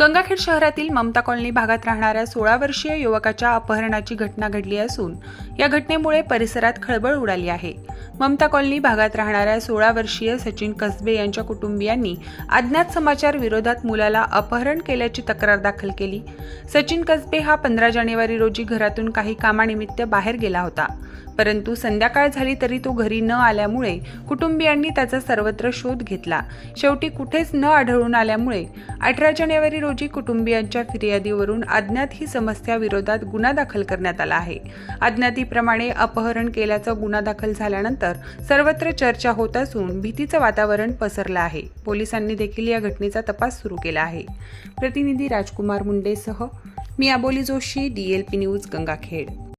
गंगाखेड शहरातील ममता कॉलनी भागात राहणाऱ्या सोळा वर्षीय युवकाच्या अपहरणाची घटना घडली असून या घटनेमुळे परिसरात खळबळ उडाली आहे. ममता कॉलनी भागात राहणाऱ्या सोळा वर्षीय सचिन कसबे यांच्या कुटुंबियांनी अज्ञात समाचार विरोधात मुलाला अपहरण केल्याची तक्रार दाखल केली. सचिन कसबे हा पंधरा जानेवारी रोजी घरातून काही कामानिमित्त बाहेर गेला होता. परंतु संध्याकाळ झाली तरी तो घरी न आल्यामुळे कुटुंबियांनी त्याचा सर्वत्र शोध घेतला. शेवटी कुठेच न आढळून आल्यामुळे अठरा जानेवारी रोजी कुटुंबियांच्या फिर्यादीवरून अज्ञात ही समस्या विरोधात गुन्हा दाखल करण्यात आला आहे. अज्ञातीप्रमाणे अपहरण केल्याचा गुन्हा दाखल झाल्यानंतर सर्वत्र चर्चा होत असून भीतीचं वातावरण पसरलं आहे. पोलिसांनी देखील या घटनेचा तपास सुरू केला आहे. प्रतिनिधी राजकुमार मुंडेसह मी अबोली जोशी डीएलपी न्यूज गंगाखेड.